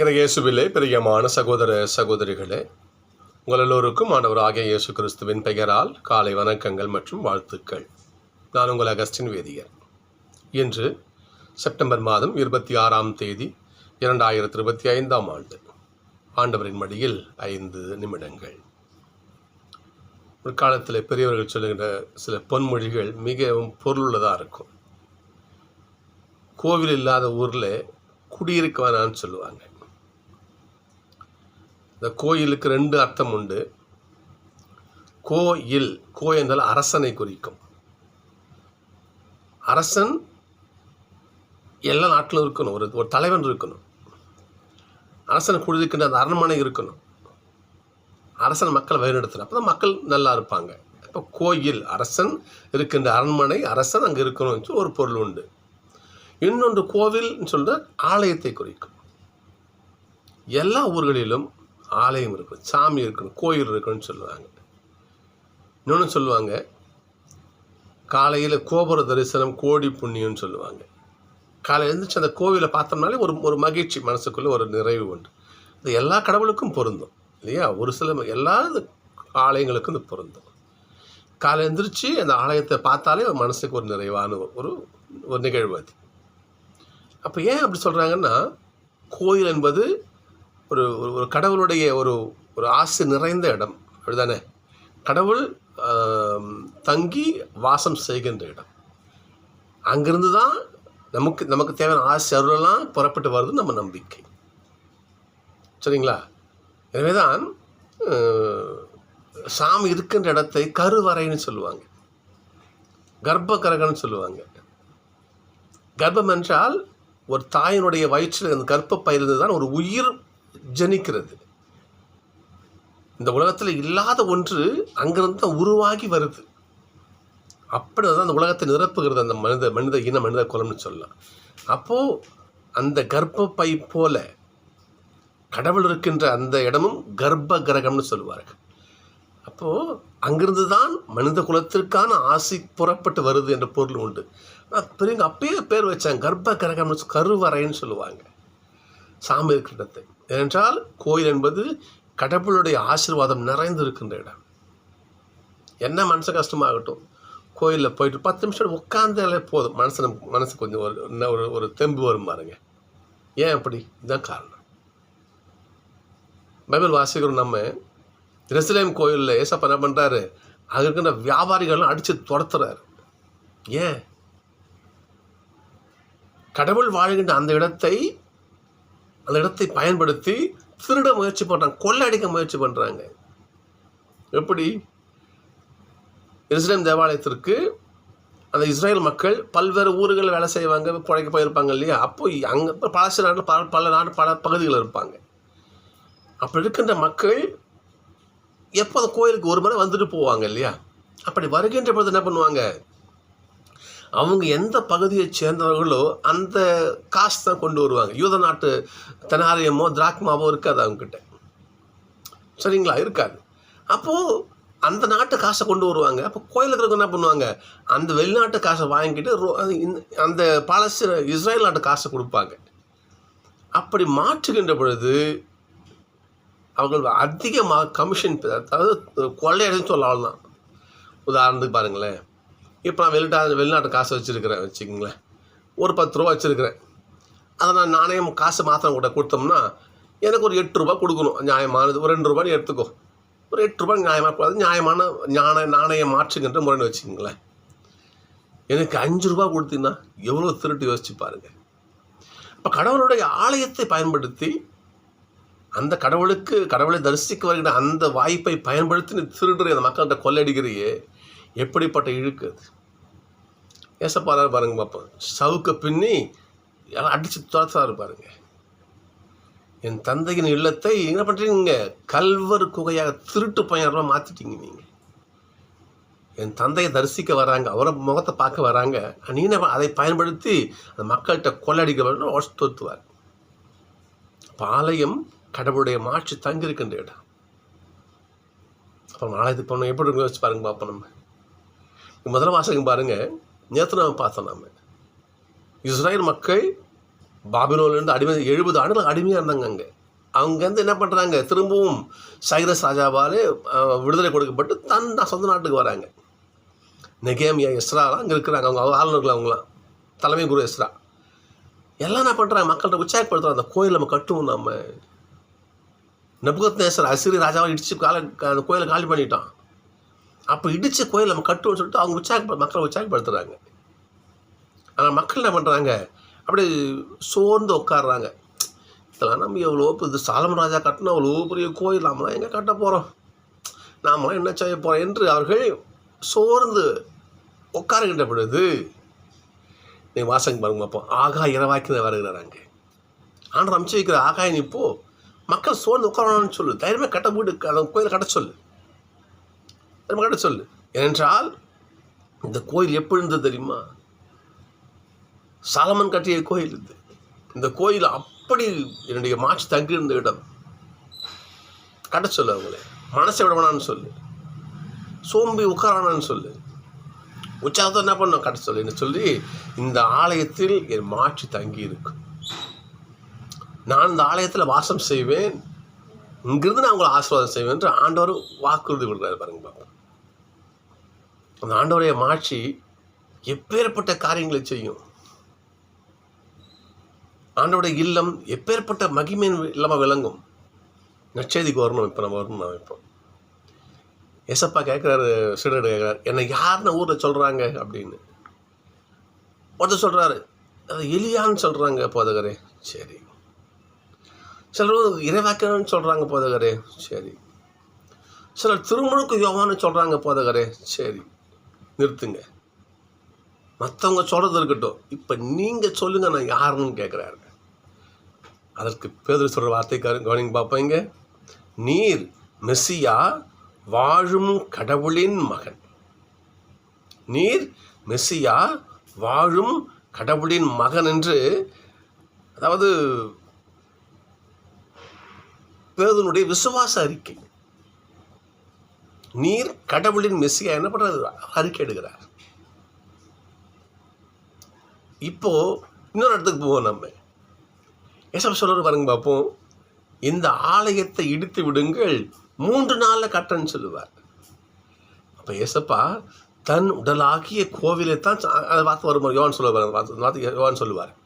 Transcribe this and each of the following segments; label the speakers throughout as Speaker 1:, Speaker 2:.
Speaker 1: என இயேசுவிலே பிரியமான சகோதர சகோதரிகளே உங்கள் எல்லோருக்கும் ஆண்டவராகிய இயேசு கிறிஸ்துவின் பெயரால் காலை வணக்கங்கள் மற்றும் வாழ்த்துக்கள். நான் உங்கள் அகஸ்டின் வேதியர். இன்று செப்டம்பர் மாதம் இருபத்தி ஆறாம் தேதி இரண்டாயிரத்தி இருபத்தி ஐந்தாம் ஆண்டு. ஆண்டவரின் மடியில் ஐந்து நிமிடங்கள். ஒரு காலத்தில் பெரியவர்கள் சொல்லுகின்ற சில பொன்மொழிகள் மிகவும் பொருளுள்ளதாக இருக்கும். கோவில் இல்லாத ஊரில் குடியிருக்க வேணான்னு சொல்லுவாங்க. இந்த கோயிலுக்கு ரெண்டு அர்த்தம் உண்டு. கோயில் கோ என்றால் அரசனை குறிக்கும். அரசன் எல்லா நாட்டிலும் இருக்கணும். ஒரு ஒரு தலைவன் இருக்கணும். அரசன் குழுதிக்கின்ற அந்த அரண்மனை இருக்கணும். அரசன் மக்களை வழிநடத்தணும் அப்போ தான் மக்கள் நல்லா இருப்பாங்க. இப்போ கோயில் அரசன் இருக்கின்ற அரண்மனை அரசன் அங்கே இருக்கணும்னு சொல்லி ஒரு பொருள் உண்டு. இன்னொன்று கோவில்னு சொல்ற ஆலயத்தை குறிக்கும். எல்லா ஊர்களிலும் ஆலயம் இருக்கணும் சாமி இருக்கணும் கோயில் இருக்கணும்னு சொல்லுவாங்க. இன்னொன்று சொல்லுவாங்க காலையில் கோபுர தரிசனம் கோடி புண்ணியம்னு சொல்லுவாங்க. காலையில் எழுந்திரிச்சு அந்த கோவிலை பார்த்தோம்னாலே ஒரு ஒரு மகிழ்ச்சி மனசுக்குள்ளே ஒரு நிறைவு உண்டு. இது எல்லா கடவுளுக்கும் பொருந்தும் இல்லையா? ஒரு சில எல்லா ஆலயங்களுக்கும் இது பொருந்தும். காலை எழுந்திரிச்சு அந்த ஆலயத்தை பார்த்தாலே ஒரு மனசுக்கு ஒரு நிறைவான ஒரு ஒரு நிகழ்வு அது. அப்போ ஏன் அப்படி சொல்கிறாங்கன்னா கோயில் என்பது ஒரு ஒரு ஒரு கடவுளுடைய ஒரு ஒரு ஆசை நிறைந்த இடம். அப்படிதானே? கடவுள் தங்கி வாசம் செய்கின்ற இடம். அங்கிருந்து தான் நமக்கு நமக்கு தேவையான ஆசை அருளெல்லாம் புறப்பட்டு வருது நம்ம நம்பிக்கை. சரிங்களா? எனவே தான் சாமி இருக்கின்ற இடத்தை கருவறைன்னு சொல்லுவாங்க. கர்ப்ப கரகன்னு சொல்லுவாங்க. கர்ப்பம் என்றால் ஒரு தாயினுடைய வயிற்றில் அந்த கர்ப்பப்பையிலிருந்து தான் ஒரு உயிர் ஜனிக்கிறது. இந்த உலகத்தில் இல்லாத ஒன்று அங்கிருந்து தான் உருவாகி வருது. அப்படி தான் அந்த உலகத்தை நிரப்புகிறது அந்த மனித மனித இன மனித குலம்னு சொல்லலாம். அப்போது அந்த கர்ப்பப்பை போல கடவுள் இருக்கின்ற அந்த இடமும் கர்ப்ப கிரகம்னு சொல்லுவார்கள். அப்போது அங்கிருந்து தான் மனித குலத்திற்கான ஆசை புறப்பட்டு வருது என்ற பொருள் உண்டு. பெரியவங்க அப்பயே பேர் வச்சாங்க கர்ப்ப கிரகம்னு கருவறைன்னு சொல்லுவாங்க. சாமி இருக்கிற இடத்தை ஏனென்றால் கோயில் என்பது கடவுளுடைய ஆசீர்வாதம் நிறைந்திருக்கின்ற இடம். என்ன மனசு கஷ்டமாகட்டும் கோயிலில் போயிட்டு பத்து நிமிஷம் உட்காந்தாலே போதும். மனசு மனசு கொஞ்சம் ஒரு என்ன ஒரு ஒரு தெம்பு வரும் பாருங்க. ஏன் அப்படி? இதுதான் காரணம். பைபிள் வாசிக்கிறோம் நம்ம எருசலேம் கோயிலில் ஏசப்பா என்ன பண்ணுறாரு அங்கே இருக்கின்ற வியாபாரிகள்லாம் அடித்து துரத்துறாரு. ஏன்? கடவுள் வாழ்கின்ற அந்த இடத்தை அந்த இடத்தை பயன்படுத்தி திருட முயற்சி பண்ணுறாங்க கொள்ளடிக்க முயற்சி பண்ணுறாங்க எப்படி? இஸ்ரேல் தேவாலயத்திற்கு அந்த இஸ்ரேல் மக்கள் பல்வேறு ஊர்களில் வேலை செய்வாங்க குழைக்க போயிருப்பாங்க இல்லையா? அப்போ அங்கே பல நாட்டில் பல பல நாடு பல பகுதிகளில் இருப்பாங்க. அப்படி இருக்கின்ற மக்கள் எப்போ அந்த கோயிலுக்கு ஒரு முறை வந்துட்டு போவாங்க இல்லையா? அப்படி வருகின்ற பொழுது என்ன பண்ணுவாங்க? அவங்க எந்த பகுதியை சேர்ந்தவர்களோ அந்த காசு தான் கொண்டு வருவாங்க. யூத நாட்டு தனாரியமோ திராக்மாவோ இருக்காது அவங்கக்கிட்ட சரிங்களா? இருக்காது. அப்போது அந்த நாட்டு காசை கொண்டு வருவாங்க. அப்போ கோயில் இருக்கிறவங்க என்ன பண்ணுவாங்க? அந்த வெளிநாட்டு காசை வாங்கிட்டு ரோ- அது இந்த- அந்த பாலஸ்தீன இஸ்ரேல் நாட்டு காசை கொடுப்பாங்க. அப்படி மாற்றுகின்ற பொழுது அவர்கள் அதிகமாக கமிஷன் அதாவது கொள்ளையடைன்னு சொல்லலாம். தான் உதாரணத்துக்கு பாருங்களேன். இப்போ நான் வெளிநாட்டு வெளிநாட்டு காசு வச்சுருக்கிறேன் வச்சுக்கோங்களேன். ஒரு பத்து ரூபா வச்சுருக்கிறேன். அதை நான் நாணயம் காசு மாத்திரம் கூட கொடுத்தோம்னா எனக்கு ஒரு எட்டு ரூபா கொடுக்கணும். நியாயமானது. ஒரு ரெண்டு ரூபாய் எடுத்துக்கோ. ஒரு எட்டு ரூபாய் நியாயமாக கூடாது நியாயமான ஞான நாணயம் மாற்றுகின்ற முறைன்னு வச்சுக்கோங்களேன். எனக்கு அஞ்சு ரூபா கொடுத்தீங்கன்னா எவ்வளோ திருட்டு யோசிச்சு பாருங்கள் இப்போ கடவுளுடைய ஆலயத்தை பயன்படுத்தி அந்த கடவுளுக்கு கடவுளை தரிசிக்க வருகிற அந்த வாய்ப்பை பயன்படுத்தி நீ திருடுற அந்த மக்கள்கிட்ட கொள்ளடிக்கிறையே எப்படிப்பட்ட இழுக்கு அது? ஏசப்பாரா பாருங்க பார்ப்போம் சவுக்க பின்னி எல்லாம் அடித்து துரத்துறாரு பாருங்க. என் தந்தையின் இல்லத்தை என்ன பண்ணுறீங்க கல்வர் குகையாக திருட்டு பயணமாக மாற்றிட்டீங்க நீங்கள் என் தந்தையை தரிசிக்க வராங்க அவரை முகத்தை பார்க்க வராங்க. நீ என்ன அதை பயன்படுத்தி அந்த மக்கள்கிட்ட கொள்ளடிக்க ஒத்துவார் பாளையம் கடவுளுடைய மாட்சி தங்கியிருக்கின்ற இடம். அப்புறம் ஆலயத்துக்கு போனோம் எப்படி இருக்கு யோசிச்சு பாருங்க பார்ப்போம் நம்ம. முதல்ல வாசகம் பாருங்கள் நேற்று நாம் பார்த்தோம் நாம். இஸ்ரேல் மக்கள் பாபிலோன்லேருந்து அடிமை எழுபது ஆண்டுகள் அடிமையாக இருந்தாங்க அங்கே. அங்கேருந்து என்ன பண்ணுறாங்க திரும்பவும் சைரஸ் ராஜாவால் விடுதலை கொடுக்கப்பட்டு தன் சொந்த நாட்டுக்கு வராங்க. நெகேமியா எஸ்ராலாம் அங்கே இருக்கிறாங்க. அவங்க ஆளுநர்கள் அவங்களாம் தலைமை குரு எஸ்ரா. எல்லாம் என்ன பண்ணுறாங்க மக்கள்கிட்ட உற்சாகப்படுத்துகிறோம் அந்த கோயில் நம்ம கட்டுவோம் நம்ம நபுகத் நேசர் அசிரி ராஜாவை இடித்து கால அந்த கோயிலை காலி பண்ணிட்டான். அப்போ இடித்த கோயில் நம்ம கட்டுவோம்னு சொல்லிட்டு அவங்க உற்சாக மக்களை உற்சாகப்படுத்துகிறாங்க ஆனால் மக்கள் என்ன பண்ணுறாங்க அப்படியே சோர்ந்து உட்காடுறாங்க இதெல்லாம் நம்ம எவ்வளோ இது சாலம் ராஜா கட்டின அவ்வளோ பெரிய கோயில் நாமெல்லாம் எங்கே கட்ட போகிறோம் நாமெல்லாம் என்ன செய்ய போகிறோம் என்று அவர்கள் சோர்ந்து உட்காருகின்ற பொழுது நீ வாசங்க பாருங்க பார்ப்போம் ஆகா இரவாக்கி வருகிறார் அங்கே. ஆண்டர் அமைச்சு வைக்கிற ஆகாயம் நீ போ மக்கள் சோர்ந்து உட்காரணும்னு சொல்லு. தைரியமாக கட்ட வீடு அந்த கோயில் கட்ட சொல்லு. நம்ம கிட்ட சொல்லு. ஏனென்றால் இந்த கோயில் எப்படி இருந்தது தெரியுமா? சாலமன் கட்டிய கோயில் இது. இந்த கோயில் அப்படி என்னுடைய மாற்றி தங்கியிருந்த இடம். கட்ட சொல்லு அவங்களே. மனசை விட வேணான்னு சொல்லு. சோம்பி உட்காரானான்னு சொல்லு. உற்சாகத்தை என்ன பண்ணும் கட்ட சொல்லுன்னு சொல்லி இந்த ஆலயத்தில் என் மாற்றி தங்கி இருக்கும் நான் இந்த ஆலயத்தில் வாசம் செய்வேன். இங்கிருந்து நான் உங்களை ஆசீர்வாதம் செய்வேன் என்று ஆண்டவர் வாக்குறுதி கொடுக்குறாரு பாருங்க பாப்பா. அந்த ஆண்டவருடைய மாட்சி எப்பேற்பட்ட காரியங்களை செய்யும்? ஆண்டோட இல்லம் எப்பேற்பட்ட மகிமையின் இல்லாமல் விளங்கும்? நற்செய்திக்கு வரணும் இப்போ நம்ம வரணும் நான் இப்போ. ஏசப்பா கேட்குறாரு சீடர் கேட்குறாரு என்னை யாருன்னு ஊரில் சொல்கிறாங்க அப்படின்னு. ஒருத்தர் சொல்கிறாரு அது எலியான்னு சொல்கிறாங்க போதகரே. சரி. சிலர் இறைவாக்கன்னு சொல்கிறாங்க போதகரே. சரி. சிலர் திருமுழுக்கு யோகான்னு சொல்கிறாங்க போதகரே. சரி. நிறுத்துங்க. மற்றவங்க சொல்கிறது இருக்கட்டும். இப்போ நீங்கள் சொல்லுங்கள் நான் யாருன்னு கேட்குறாரு அதற்கு பேதர் சொல்கிற வார்த்தைக்காரன் கவனிங்க பார்ப்பீங்க நீர் மெஸ்ஸியா வாழும் கடவுளின் மகன். நீர் மெஸ்ஸியா வாழும் கடவுளின் மகன் என்று அதாவது பேதனுடைய விசுவாச அறிக்கை. நீர் கடவுளின் மெஸ்ஸியா என்ன பண்ணுறது அறிக்கை எடுக்கிறார். இப்போ இன்னொரு இடத்துக்கு போவோம் நம்ம. எசப் சொல்கிற பாருங்க பார்ப்போம் இந்த ஆலயத்தை இடித்து விடுங்கள். மூன்று நாளில் கட்டன்னு சொல்லுவார். அப்போ எசப்பா தன் உடலாகிய கோவிலை தான் அதை அந்த வார்த்தை வரும்? யோவான் சொல்லுவார் அந்த வார்த்தை- யோவான் சொல்லுவார்.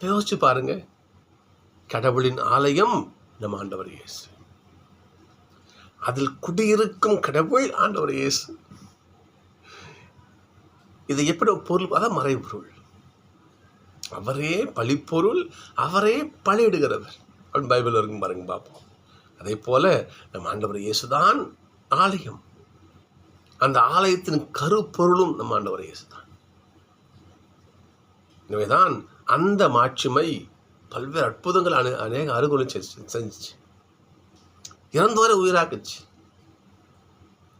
Speaker 1: யோசிச்சு பாருங்க. கடவுளின் ஆலயம் நம்ம ஆண்டவர் இயேசு. அதில் குடியிருக்கும் கடவுள் ஆண்டவர் இயேசு. இது எப்படி பொருள்? அதான் மறைபொருள் அவரே பழிப்பொருள் அவரே பழியிடுகிறவர். அப்படின்னு பைபிள் இருக்கும் பாருங்க பார்ப்போம். அதே போல நம் ஆண்டவர் இயேசுதான் ஆலயம். அந்த ஆலயத்தின் கருப்பொருளும் நம்ம ஆண்டவர் இயேசுதான். எனவேதான் அந்த மாட்சிமை பல்வேறு அற்புதங்கள் அனே அநேக அருகொலை செஞ்சு- இறந்தவரை உயிராக்குச்சு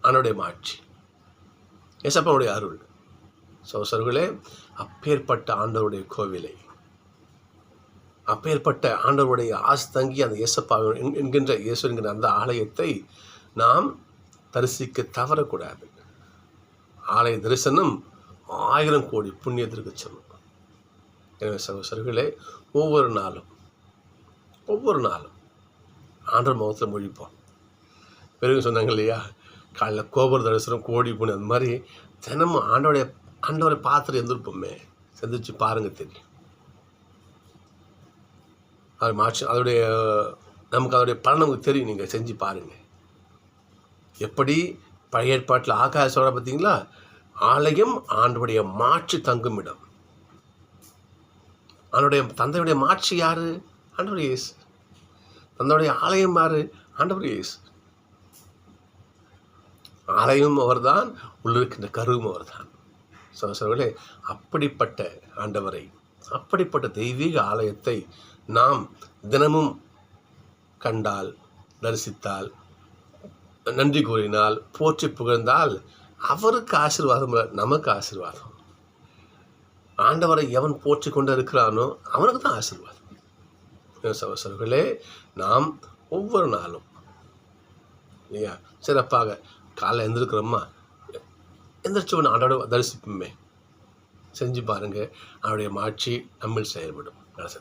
Speaker 1: அவனுடைய மாட்சி. ஏசப்பனுடைய அருள். சோசர்களே அப்பேற்பட்ட ஆண்டவருடைய கோவிலை அப்பேற்பட்ட ஆண்டவருடைய ஆசை தங்கி அந்த இயேசப்பா என்கின்ற இயேசு என்கின்ற அந்த ஆலயத்தை நாம் தரிசிக்க தவறக்கூடாது. ஆலய தரிசனம் ஆயிரம் கோடி புண்ணியத்திற்கு சமம் எனவே சகோசர்களே ஒவ்வொரு நாளும் ஒவ்வொரு நாளும் ஆண்டவர் முகத்தில் மொழிப்போம். பெருங்க சொன்னாங்க இல்லையா காலைல கோபுர தரிசனம் கோடி புண்ணு அந்த மாதிரி தினமும் ஆண்டோடைய ஆண்டவரை பார்த்துட்டு எந்திருப்போமே சந்திச்சு பாருங்க தெரியும். அது மாற்றி அதோடைய நமக்கு அதோடைய பலன் நமக்கு தெரியும் நீங்கள் செஞ்சு பாருங்கள் எப்படி? பழைய ஏற்பாட்டில் ஆகாய சொல்கிற பார்த்தீங்களா ஆலயம் ஆண்டுடைய மாட்சி தங்கும் இடம் ஆண்டவருடைய தந்தையுடைய மாட்சி யாரு? ஆண்டவர் தன்னுடைய ஆலயம் மாறு ஆண்டவர் இயேசு. ஆலயமும் அவர்தான் உள்ளிருக்கின்ற கருவும் அவர்தான். சகோசரர்களே அப்படிப்பட்ட ஆண்டவரை அப்படிப்பட்ட தெய்வீக ஆலயத்தை நாம் தினமும் கண்டால் தரிசித்தால் நன்றி கூறினால் போற்றி புகழ்ந்தால் அவருக்கு ஆசீர்வாதம் நமக்கு ஆசீர்வாதம். ஆண்டவரை எவன் போற்றி கொண்டு இருக்கிறானோ அவனுக்கு தான் ஆசீர்வாதம். சகோசரர்களே நாம் ஒவ்வொரு நாளும் இல்லையா? சிறப்பாக காலைல எழுந்திருக்கிறோமா எந்திரிச்சு ஒன்று ஆண்டோட தரிசிப்போமே. செஞ்சு பாருங்கள் அவருடைய மாட்சி நம்மில் செயல்படும். வேலை